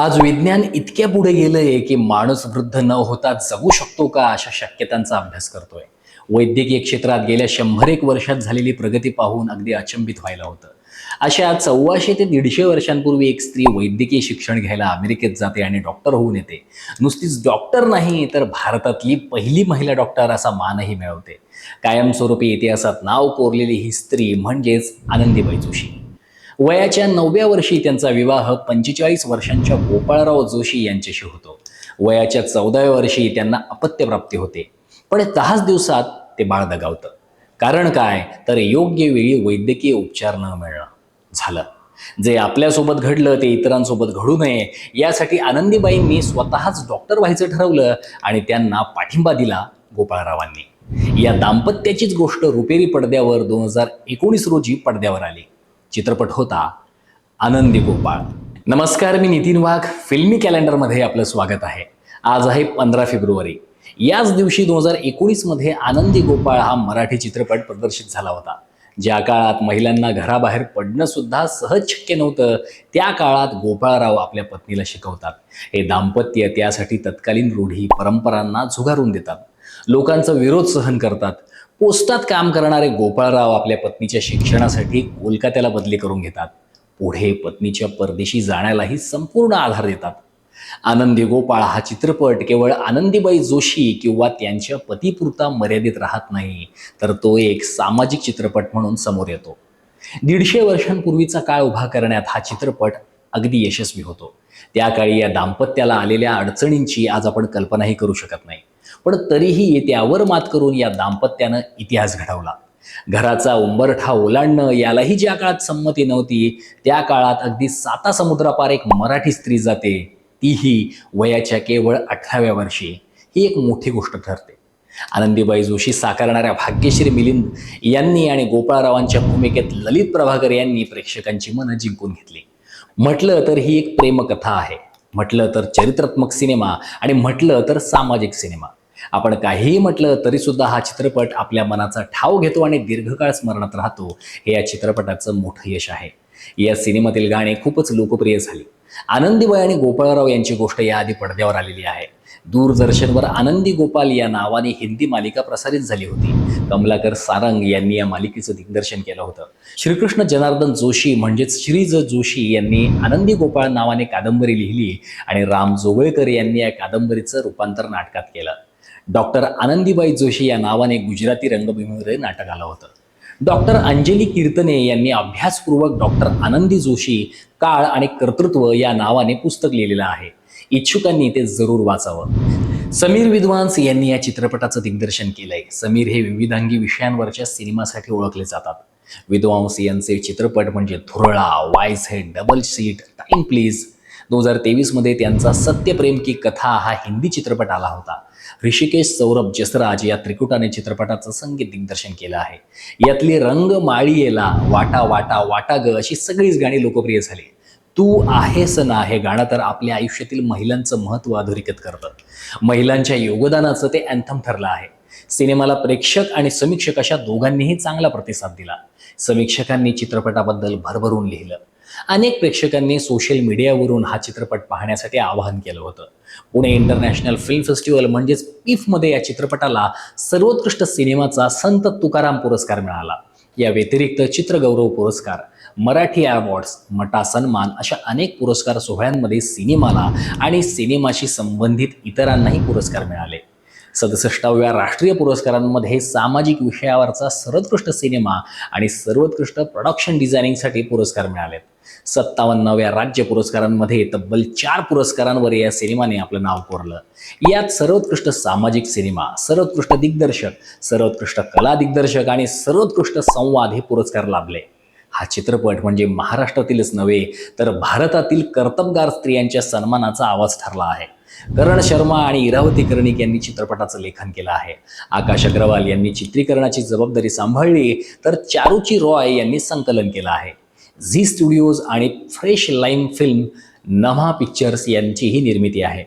आज विज्ञान इतक्या पुढे गेलंय की माणूस वृद्ध न होता जगू शकतो का अशा शक्यतांचा अभ्यास करतोय. वैद्यकीय क्षेत्रात गेल्या शंभर एक वर्षात झालेली प्रगती पाहून अगदी अचंबित व्हायला होतं. अशा चव्वाशे ते दीडशे वर्षांपूर्वी एक स्त्री वैद्यकीय शिक्षण घ्यायला अमेरिकेत जाते आणि डॉक्टर होऊन येते. नुसतीच डॉक्टर नाही तर भारतातली पहिली महिला डॉक्टर असा मानही मिळवते. कायमस्वरूपी इतिहासात नाव कोरलेली ही स्त्री म्हणजेच आनंदीबाई जोशी. वयाच्या नवव्या वर्षी त्यांचा विवाह पंचेचाळीस वर्षांच्या गोपाळराव जोशी यांच्याशी होतो. वयाच्या चौदाव्या वर्षी त्यांना अपत्यप्राप्ती होते. पण दहाच दिवसात ते बाळ दगावतं. कारण काय? तर योग्य वेळी वैद्यकीय उपचार न मिळणं झालं. जे आपल्यासोबत घडलं ते इतरांसोबत घडू नये यासाठी आनंदीबाईंनी स्वतःच डॉक्टर व्हायचं ठरवलं आणि त्यांना पाठिंबा दिला गोपाळरावांनी. या दाम्पत्याचीच गोष्ट रुपेरी पडद्यावर दोन हजार एकोणीस रोजी पडद्यावर आली. चित्रपट होता आनंदी गोपाळ. नमस्कार मी नितीन वाघ. फिल्मी कॅलेंडरमध्ये आपलं स्वागत आहे. आज आहे पंधरा फेब्रुवारी. याच दिवशी दोन हजार एकोणीसमध्ये आनंदी गोपाळ हा मराठी चित्रपट प्रदर्शित झाला होता. ज्या काळात महिलांना घराबाहेर पडणंसुद्धा सहज शक्य नव्हतं त्या काळात गोपाळराव आपल्या पत्नीला शिकवतात. हे दाम्पत्य त्यासाठी तत्कालीन रूढी परंपरांना झुगारून देतात. लोकांचा विरोध सहन करतात. पोस्टात काम करणारे गोपाळराव आपल्या पत्नीच्या शिक्षणासाठी कोलकात्याला बदली करून घेतात. पुढे पत्नीच्या परदेशी जाण्यालाही संपूर्ण आधार देतात. आनंदी गोपाळ हा चित्रपट केवळ आनंदीबाई जोशी किंवा त्यांच्या पतीपुरता मर्यादित राहत नाही तर तो एक सामाजिक चित्रपट म्हणून समोर येतो. दीडशे वर्षांपूर्वीचा काळ उभा करण्यात हा चित्रपट अगदी यशस्वी होतो. त्या काळी या दाम्पत्याला आलेल्या अडचणींची आज आपण कल्पनाही करू शकत नाही. पण तरीही त्यावर मात करून या दाम्पत्यानं इतिहास घडवला. घराचा उंबरठा ओलांडणं यालाही ज्या काळात संमती नव्हती त्या काळात अगदी साता समुद्रापार एक मराठी स्त्री जाते तीही वयाच्या केवळ अठराव्या वर्षी. ही एक मोठी गोष्ट ठरते. आनंदीबाई जोशी साकारणाऱ्या भाग्यश्री मिलिंद यांनी आणि गोपाळरावांच्या भूमिकेत ललित प्रभाकर यांनी प्रेक्षकांची मनं जिंकून घेतली. म्हटलं तर ही एक प्रेमकथा आहे. म्हटलं तर चरित्रात्मक सिनेमा आणि म्हटलं तर सामाजिक सिनेमा. आपण काहीही म्हटलं तरी सुद्धा हा चित्रपट आपल्या मनाचा ठाव घेतो आणि दीर्घकाळ स्मरणात राहतो. हे या चित्रपटाचं मोठं यश आहे. या सिनेमातील गाणी खूपच लोकप्रिय झाली. आनंदीबाई आणि गोपाळराव यांची गोष्ट याआधी पडद्यावर आलेली आहे. दूरदर्शनवर आनंदी गोपाल या नावाने हिंदी मालिका प्रसारित झाली होती. कमलाकर सारंग यांनी या मालिकेचं दिग्दर्शन केलं होतं. श्रीकृष्ण जनार्दन जोशी म्हणजेच श्रीज जोशी यांनी आनंदी गोपाळ नावाने कादंबरी लिहिली आणि राम जोगळेकर यांनी या कादंबरीचं रूपांतर नाटकात केलं. डॉक्टर आनंदीबाई जोशी या नावाने गुजराती रंगभूमीवर नाटक आलं होतं. डॉक्टर अंजली कीर्तने यांनी अभ्यासपूर्वक डॉक्टर आनंदी जोशी काळ आणि कर्तृत्व या नावाने पुस्तक लिहिलेलं आहे. इच्छुकांनी ते जरूर वाचावं. समीर विद्वांस यांनी या चित्रपटाचं दिग्दर्शन केलंय. समीर हे विविधांगी विषयांवरच्या सिनेमासाठी ओळखले जातात. विद्वांस यांचे चित्रपट म्हणजे Dhurala vice head double seat time please. दोन हजार तेवीसमध्ये त्यांचा सत्यप्रेम की कथा हा हिंदी चित्रपट आला होता. ऋषिकेश सौरभ जसराज या त्रिकुटाने चित्रपटाचं संगीत दिग्दर्शन केलं आहे. यातली रंग माळीयेला वाटा वाटा वाटा ग अशी सगळीच गाणी लोकप्रिय झाली. तू आहेस ना हे गाणं तर आपल्या आयुष्यातील महिलांचं महत्त्व अधोरेखित करतं. महिलांच्या योगदानाचं ते अँथम ठरलं आहे. सिनेमाला प्रेक्षक आणि समीक्षक अशा दोघांनीही चांगला प्रतिसाद दिला. समीक्षकांनी चित्रपटाबद्दल भरभरून लिहिलं. अनेक प्रेक्षकांनी सोशल मीडियावरून हा चित्रपट पाहण्यासाठी आवाहन केलं होतं. पुणे इंटरनॅशनल फिल्म फेस्टिवल म्हणजेच पिफमध्ये या चित्रपटाला सर्वोत्कृष्ट सिनेमाचा संत तुकाराम पुरस्कार मिळाला. या व्यतिरिक्त चित्रगौरव पुरस्कार मराठी अवॉर्ड्स मटा सन्मान अशा अनेक पुरस्कार सोहळ्यांमध्ये सिनेमाला आणि सिनेमाशी संबंधित इतरांनाही पुरस्कार मिळाले. सदुसष्टाव्या राष्ट्रीय पुरस्कारांमध्ये सामाजिक विषयावरचा सर्वोत्कृष्ट सिनेमा आणि सर्वोत्कृष्ट प्रोडक्शन डिझायनिंगसाठी पुरस्कार मिळालेत. सत्तावन्नाव्या राज्य पुरस्कारांमध्ये तब्बल चार पुरस्कारांवर या सिनेमाने आपलं नाव कोरलं. यात सर्वोत्कृष्ट सामाजिक सिनेमा सर्वोत्कृष्ट दिग्दर्शक सर्वोत्कृष्ट कला दिग्दर्शक आणि सर्वोत्कृष्ट संवाद हे पुरस्कार लाभले. हा चित्रपट म्हणजे महाराष्ट्रातीलच नव्हे तर भारतातील कर्तबगार स्त्रियांच्या सन्मानाचा आवाज ठरला आहे. करण शर्मा आणि इरावती कर्णिक यांनी चित्रपटाचं लेखन केलं आहे. आकाश अग्रवाल यांनी चित्रीकरणाची जबाबदारी सांभाळली तर चारुची रॉय यांनी संकलन केलं आहे. झी स्टुडिओज आणि fresh lime film Navha pictures यांचीही निर्मिती आहे.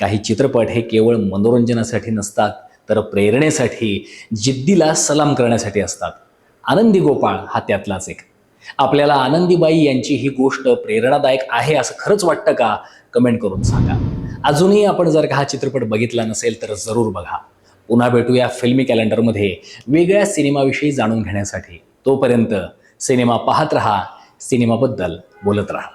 काही चित्रपट हे केवळ मनोरंजनासाठी नसतात तर प्रेरणेसाठी जिद्दीला सलाम करण्यासाठी असतात. आनंदी गोपाळ हा त्यातलाच एक. आपल्याला आनंदीबाई यांची ही गोष्ट प्रेरणादायक आहे असं खरंच वाटतं का? कमेंट करून सांगा. अजूनही आपण जर का हा चित्रपट बघितला नसेल तर जरूर बघा. पुन्हा भेटूया फिल्मी कॅलेंडरमध्ये वेगळ्या सिनेमाविषयी जाणून घेण्यासाठी. तोपर्यंत सिनेमा पाहत रहा सिनेमाबद्दल बोलत राहा.